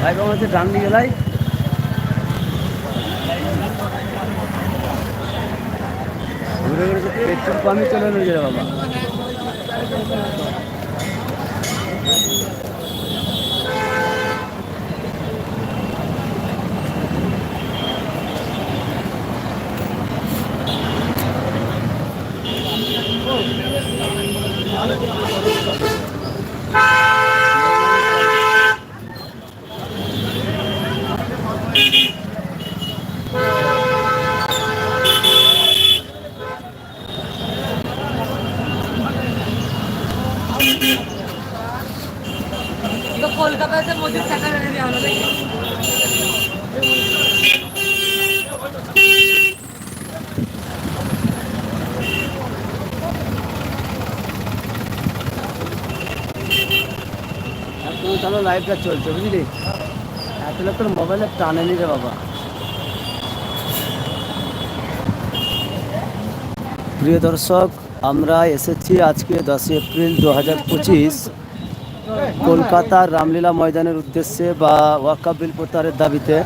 আমার হচ্ছে ডান দিকে লাই? ঘুরে ঘুরে পেট্রোল পাম্পে চলে এলো যে বাবা। তো কলকাতাতে মোদির টাকা রেখে চলছে, বুঝলি? এত লোকের মোবাইলে টানে নি রে বাবা। প্রিয় দর্শক আমরা এসেছি আজকে দশই এপ্রিল দু হাজার পঁচিশ। কলকাতার রামলীলা ময়দানের উদ্দেশ্যে বা ওয়াকা বিল প্রত্যাহারের দাবিতে।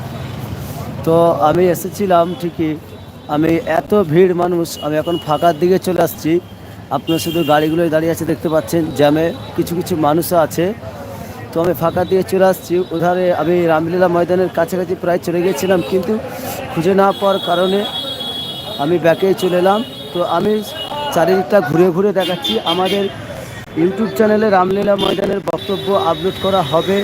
তো আমি এসেছিলাম ঠিকই। আমি এত ভিড় মানুষ, আমি এখন ফাঁকার দিকে চলে আসছি। আপনার শুধু গাড়িগুলোই দাঁড়িয়ে আছে দেখতে পাচ্ছেন, জ্যামে কিছু কিছু মানুষও আছে। তো আমি ফাঁকা দিয়ে চলে আসছি। ওধারে আমি রামলীলা ময়দানের কাছাকাছি প্রায় চলে গিয়েছিলাম, কিন্তু খুঁজে না পাওয়ার কারণে আমি ব্যাকেই চলে এলাম। তো আমি চারিদিকটা ঘুরে ঘুরে দেখাচ্ছি। আমাদের ইউটিউব চ্যানেলে রামলীলা ময়দানের বক্তব্য আপলোড করা হবে।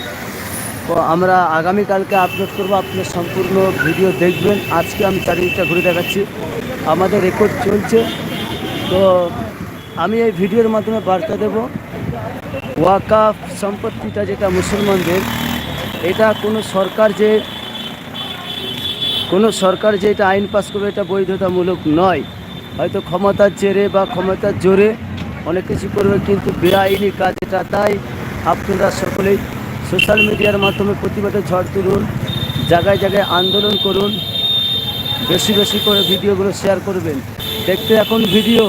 তো আমরা আগামীকালকে আপলোড করব। আপনার সম্পূর্ণ ভিডিও দেখবেন। আজকে আমি চারিদিকটা ঘুরে দেখাচ্ছি। আমাদের রেকর্ড চলছে। তো আমি এই ভিডিওর মাধ্যমে বার্তা দেব। ওয়াকাফ সম্পত্তিটা যেটা মুসলমানদের, এটা কোনো সরকার যে, কোনো সরকার যে এটা আইন পাস করবে, এটা বৈধতামূলক নয়। হয়তো ক্ষমতার জেরে বা ক্ষমতার জোরে অনেক কিছু করবে, কিন্তু বেআইনি কাজ এটা তাই আপনারা সকলেই সোশ্যাল মিডিয়ার মাধ্যমে প্রতিবাদে ঝড় তুলুন, জায়গায় জায়গায় আন্দোলন করুন, বেশি বেশি করে ভিডিওগুলো শেয়ার করবেন। দেখতে এখন ভিডিও।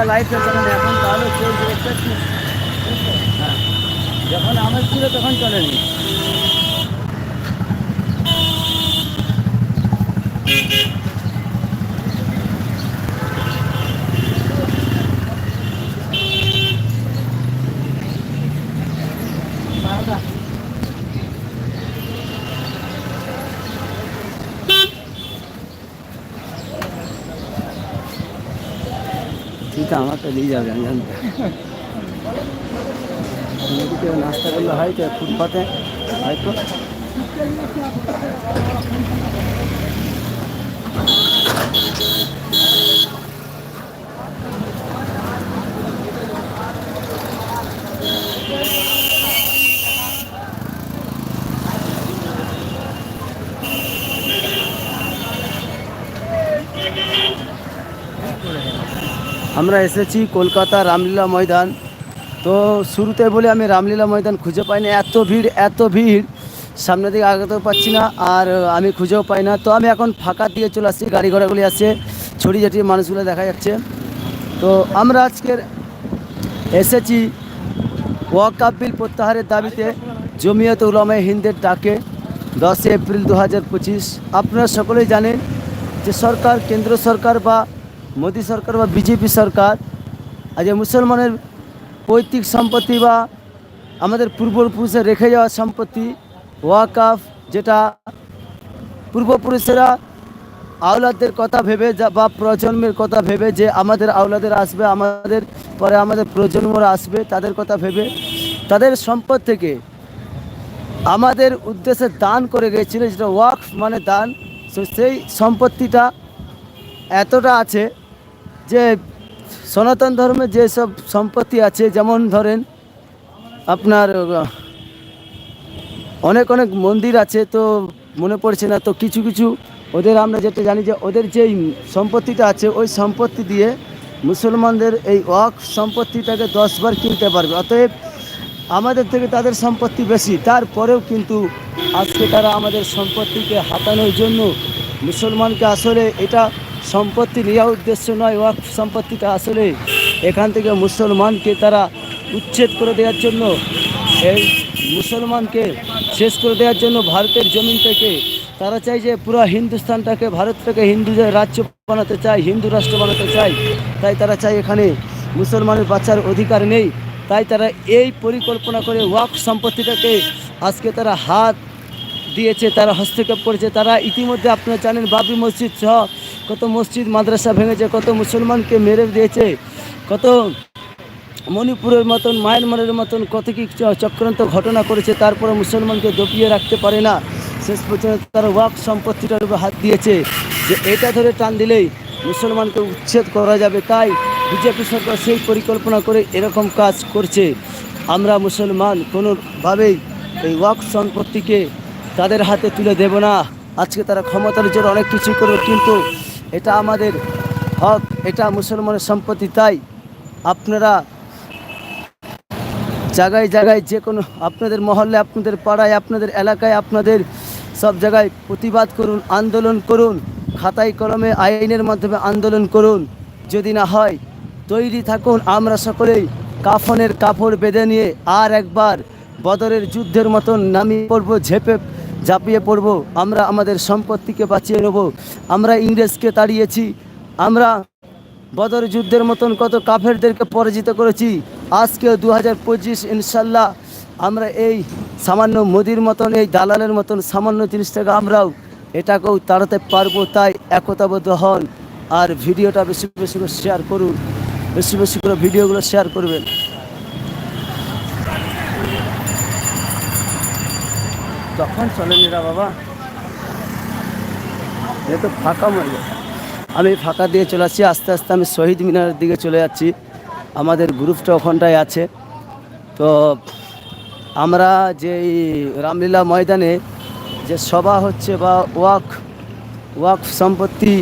এটা লাইভ চলছে না এখন তাহলে চলছে একটা হ্যাঁ যখন আমার ছিল তখন চলেনি। ঠিক আমারটা দিয়ে যাবে আমি জানতে কেউ নাস্তা করলে হয় তো ফুটপাতে হয়তো আমরা এসেছি কলকাতা রামলীলা ময়দান। তো শুরুতে বলে আমি রামলীলা ময়দান খুঁজে পাইনি। এত ভিড় এত ভিড়। সামনে দিকে আগাতেও পাচ্ছি না, আর আমি খুঁজেও পাই না। তো আমি এখন ফাঁকা দিয়ে চলে আসছি, গাড়ি ঘোড়াগুলি আছে ছড়িয়ে ঝাটিয়ে মানুষগুলো দেখা যাচ্ছে। তো আমরা আজকের এসেছি ওয়াকাপ বিল প্রত্যাহারের দাবিতে। জমিয়ত উলামায়ে হিন্দের ডাকে, দশই এপ্রিল দু হাজার পঁচিশ। আপনারা সকলেই জানেন যে সরকার, কেন্দ্র সরকার বা মোদী সরকার বা বিজেপি সরকার আজ মুসলমানের পৈতৃক সম্পত্তি বা আমাদের পূর্বপুরুষের রেখে যাওয়া সম্পত্তি, ওয়াকাফ, যেটা পূর্বপুরুষেরা আওলাদের কথা ভেবে বা প্রজন্মের কথা ভেবে যে আমাদের আওলাদের আসবে, আমাদের পরে আমাদের প্রজন্মরা আসবে, তাদের কথা ভেবে তাদের সম্পদ থেকে আমাদের উদ্দেশ্যে দান করে গিয়েছিল, যেটা ওয়াকফ মানে দান সেই সম্পত্তিটা এতটা আছে যে সনাতন ধর্মে যেসব সম্পত্তি আছে, যেমন ধরেন আপনার অনেক অনেক মন্দির আছে, তো মনে পড়ছে না, তো কিছু কিছু ওদের আমরা যেটা জানি যে ওদের যেই সম্পত্তিটা আছে, ওই সম্পত্তি দিয়ে মুসলমানদের এই ওয়াক সম্পত্তিটাকে দশবার কিনতে পারবে। অতএব আমাদের থেকে তাদের সম্পত্তি বেশি, তারপরেও কিন্তু আজকে তারা আমাদের সম্পত্তিকে হাতানোর জন্য মুসলমানকে আসলে এটা সম্পত্তি নেওয়া উদ্দেশ্য নয়, ওয়াক সম্পত্তিটা আসলে এখান থেকে মুসলমানকে তারা উচ্ছেদ করে দেওয়ার জন্য, এই মুসলমানকে শেষ করে দেওয়ার জন্য ভারতের জমিন থেকে তারা চায় যে পুরো হিন্দুস্তানটাকে ভারতটাকে হিন্দু রাজ্য বানাতে চায়, হিন্দু রাষ্ট্র বানাতে চায়। তাই তারা চায় এখানে মুসলমানের বাচ্চার অধিকার নেই। তাই তারা এই পরিকল্পনা করে ওয়াক সম্পত্তিটাকে আজকে তারা হাত দিয়েছে, তারা হস্তক্ষেপ করেছে। তারা ইতিমধ্যে আপনারা জানেন বাবরি মসজিদ সহ কত মসজিদ, মাদ্রাসা ভেঙেছে, কত মুসলমানকে মেরে দিয়েছে, কত মণিপুরের মতন, মায়ানমারের মতন কত কি চক্রান্ত ঘটনা করেছে, তারপরে মুসলমানকে দপিয়ে রাখতে পারে না। শেষ পর্যন্ত তারা ওয়াক সম্পত্তিটার উপর হাত দিয়েছে। যে এটা ধরে টান দিলেই মুসলমানকে উচ্ছেদ করা যাবে। তাই বিজেপি সরকার সেই পরিকল্পনা করে এরকম কাজ করছে। আমরা মুসলমান কোনোভাবেই এই ওয়াক সম্পত্তিকে তাদের হাতে তুলে দেব না। আজকে তারা ক্ষমতার জন্য অনেক কিছু করবে, কিন্তু এটা আমাদের হক, এটা মুসলমানের সম্পত্তি, তাই আপনারা জায়গায় জায়গায় যে কোনো আপনাদের মহল্লে, আপনাদের পাড়ায়, আপনাদের এলাকায়, আপনাদের সব জায়গায় প্রতিবাদ করুন, আন্দোলন করুন, খাতায় কলমে আইনের মাধ্যমে আন্দোলন করুন। যদি না হয়, তৈরি থাকুন, আমরা সকলেই কাফনের কাপড় বেঁধে নিয়ে আর একবার বদরের যুদ্ধের মতন নামিয়ে পড়ব, ঝেপে ঝাঁপিয়ে পড়ব। আমরা আমাদের সম্পত্তিকে বাঁচিয়ে নেব। আমরা ইংরেজকে তাড়িয়েছি। আমরা বদর যুদ্ধের মতন কত কাফেরদেরকে পরাজিত করেছি। আজকেও দু হাজার পঁচিশ ইনশাল্লাহ আমরা এই সামান্য মোদির মতন, এই দালালের মতন সামান্য জিনিসটাকে আমরাও এটাকেও তাড়াতে পারব। তাই একতাবদ্ধ হন। আর ভিডিওটা বেশি বেশি করে শেয়ার করুন। বেশি বেশি করে ভিডিওগুলো শেয়ার করবেন। তখন চলেন এরা বাবা। এ তো ফাঁকা মরে আমি ফাঁকা দিয়ে চলে আসছি, আস্তে আস্তে আমি শহীদ মিনারের দিকে চলে যাচ্ছি। আমাদের গ্রুপটা ওখানটায় আছে। তো আমরা যে এই রামলীলা ময়দানে যে সভা হচ্ছে বা ওয়াক ওয়াক সম্পত্তি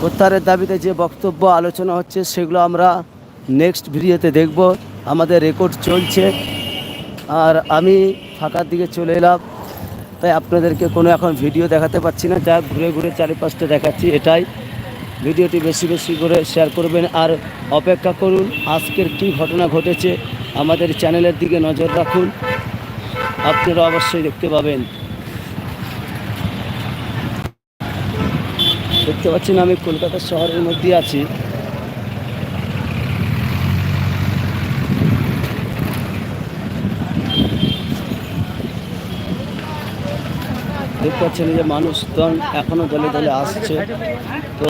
প্রত্যাহারের দাবিতে যে বক্তব্য, আলোচনা হচ্ছে, সেগুলো আমরা নেক্সট ভিডিওতে দেখব। আমাদের রেকর্ড চলছে। আর আমি ফাঁকার দিকে চলে এলাম। তাই আপনাদেরকে কোনো এখন ভিডিও দেখাতে পাচ্ছি না। যা ঘুরে ঘুরে চারিপাশটা দেখাচ্ছি, এটাই। ভিডিওটি বেশি বেশি করে শেয়ার করবেন আর অপেক্ষা করুন, আজকের কী ঘটনা ঘটেছে আমাদের চ্যানেলের দিকে নজর রাখুন। আপনারা অবশ্যই দেখতে পাবেন। দেখতে পাচ্ছেন আমি কলকাতা শহরের মধ্যে আছি। দেখতে পাচ্ছেন যে মানুষজন এখনও দলে দলে আসছে। তো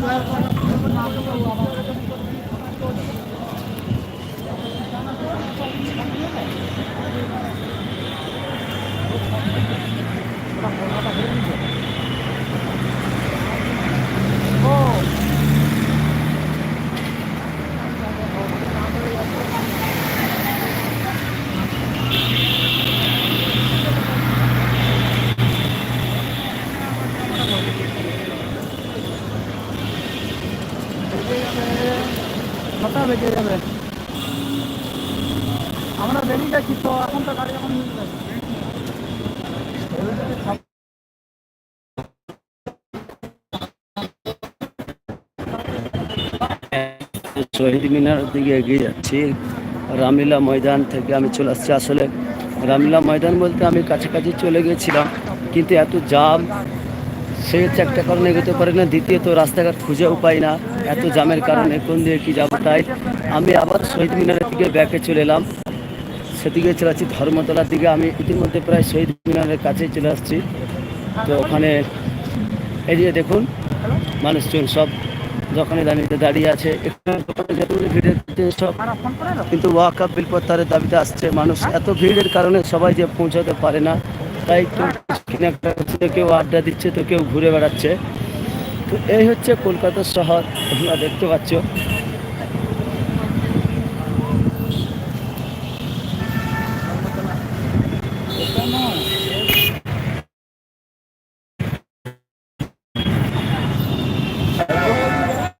ছটা Thank you. শহীদ মিনার দিকে এগিয়ে যাচ্ছি। রামলীলা ময়দান থেকে আমি চলে আসছি। আসলে রামলীলা ময়দান বলতে আমি কাছাকাছি চলে গিয়েছিলাম, কিন্তু এত জাম, সে হচ্ছে একটা কারণে এগোতে পারি না। দ্বিতীয়ত, রাস্তাঘাট খুঁজেও পাই না। এত জামের কারণে কোন দিয়ে কি যাব তাই আমি আবার শহীদ মিনারের দিকে ব্যাকে চলে এলাম। সেদিকে চলে আসছি ধর্মতলার দিকে। আমি ইতিমধ্যে প্রায় শহীদ মিনারের কাছেই চলে আসছি। তো ওখানে এই যে দেখুন, মানুষজন সব দোকানে দাঁড়িয়ে দাঁড়িয়ে আছে দোকানে সব কিন্তু ওয়াকাপ বিল প্রত্যাহারের দাবিতে আসছে মানুষ। এত ভিড়ের কারণে সবাই যে পৌঁছাতে পারে না। তাই কেউ একটা কেউ আড্ডা দিচ্ছে, তো কেউ ঘুরে বেড়াচ্ছে। তো এই হচ্ছে কলকাতা শহর, তোমরা দেখতে পাচ্ছ।